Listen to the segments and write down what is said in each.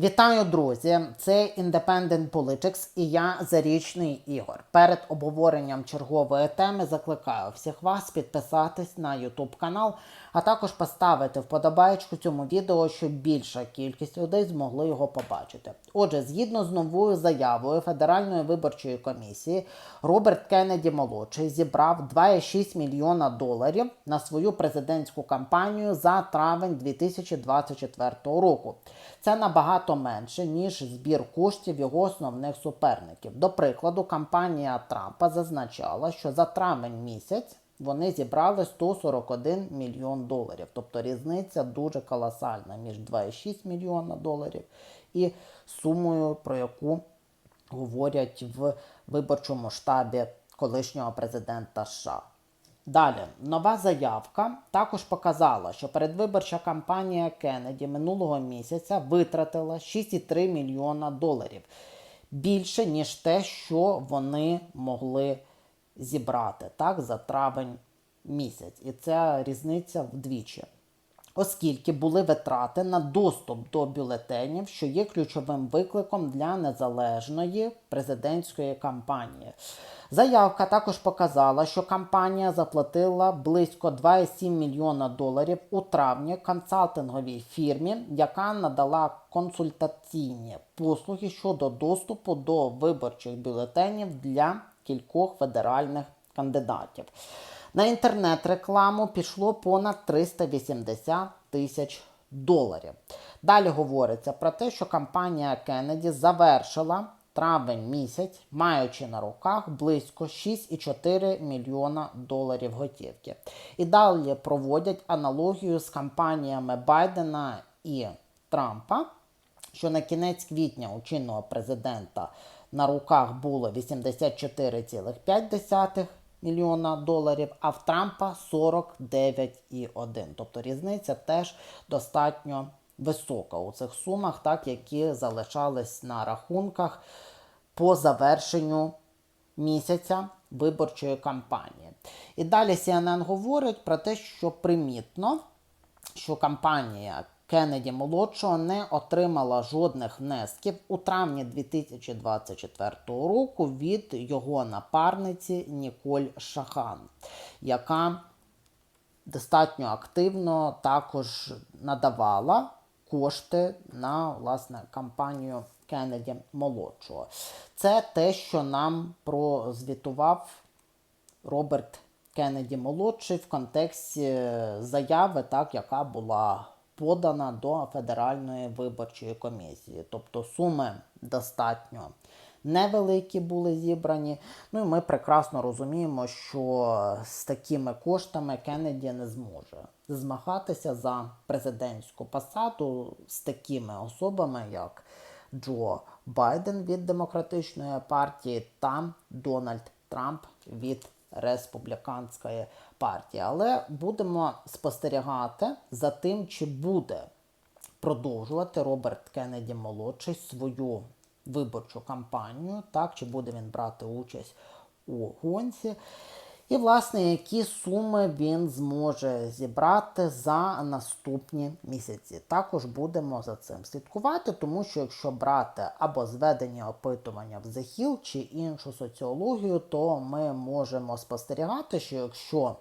Вітаю, друзі! Це Independent Politics і я Зарічний Ігор. Перед обговоренням чергової теми закликаю всіх вас підписатись на YouTube канал, а також поставити вподобайку цьому відео, щоб більша кількість людей змогли його побачити. Отже, згідно з новою заявою Федеральної виборчої комісії, Роберт Кеннеді молодший зібрав 2,6 мільйона доларів на свою президентську кампанію за травень 2024 року. Це набагато менше, ніж збір коштів його основних суперників. До прикладу, кампанія Трампа зазначала, що за травень місяць вони зібрали 141 мільйон доларів. Тобто різниця дуже колосальна між 2,6 мільйона доларів і сумою, про яку говорять в виборчому штабі колишнього президента США. Далі, нова заявка також показала, що передвиборча кампанія Кеннеді минулого місяця витратила 6,3 мільйона доларів. Більше, ніж те, що вони могли зібрати так, за травень місяць. І ця різниця вдвічі. Оскільки були витрати на доступ до бюлетенів, що є ключовим викликом для незалежної президентської кампанії. Заявка також показала, що кампанія заплатила близько 2,7 мільйона доларів у травні консалтинговій фірмі, яка надала консультаційні послуги щодо доступу до виборчих бюлетенів для кількох федеральних кандидатів. На інтернет-рекламу пішло понад 380 тисяч доларів. Далі говориться про те, що кампанія Кеннеді завершила травень місяць, маючи на руках близько 6,4 мільйона доларів готівки. І далі проводять аналогію з кампаніями Байдена і Трампа, що на кінець квітня у чинного президента на руках було 84,5 мільйона доларів, а в Трампа 49,1. Тобто різниця теж достатньо висока у цих сумах, так які залишались на рахунках по завершенню місяця виборчої кампанії. І далі CNN говорить про те, що примітно, що кампанія Кеннеді молодшого не отримала жодних внесків у травні 2024 року від його напарниці Ніколь Шахан, яка достатньо активно також надавала кошти на власне кампанію Кеннеді молодшого. Це те, що нам прозвітував Роберт Кеннеді молодший в контексті заяви, так, яка була подана до Федеральної виборчої комісії. Тобто суми достатньо невеликі були зібрані. Ну і ми прекрасно розуміємо, що з такими коштами Кеннеді не зможе змагатися за президентську посаду з такими особами, як Джо Байден від демократичної партії та Дональд Трамп від республіканської партії. Але будемо спостерігати за тим, чи буде продовжувати Роберт Кеннеді молодший свою виборчу кампанію, так, чи буде він брати участь у гонці. І, власне, які суми він зможе зібрати за наступні місяці. Також будемо за цим слідкувати, тому що якщо брати або зведення опитування в захіл чи іншу соціологію, то ми можемо спостерігати, що якщо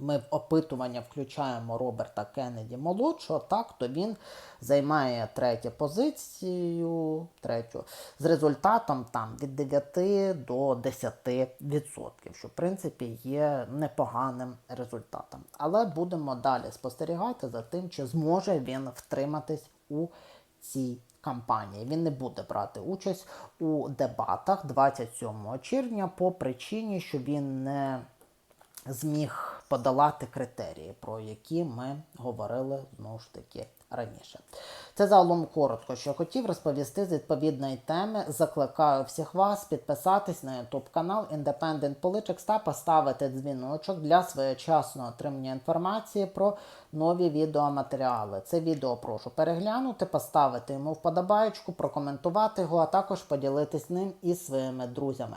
ми в опитування включаємо Роберта Кеннеді молодшого, так, то він займає третю позицію, третю, з результатом там від 9 до 10%, що в принципі є непоганим результатом. Але будемо далі спостерігати за тим, чи зможе він втриматись у цій кампанії. Він не буде брати участь у дебатах 27 червня по причині, що він не зміг подолати критерії, про які ми говорили знову ж таки раніше. Це загалом коротко, що хотів розповісти з відповідної теми. Закликаю всіх вас підписатись на YouTube канал Independent Politics та поставити дзвіночок для своєчасного отримання інформації про нові відеоматеріали. Це відео прошу переглянути, поставити йому вподобаєчку, прокоментувати його, а також поділитись ним із своїми друзями.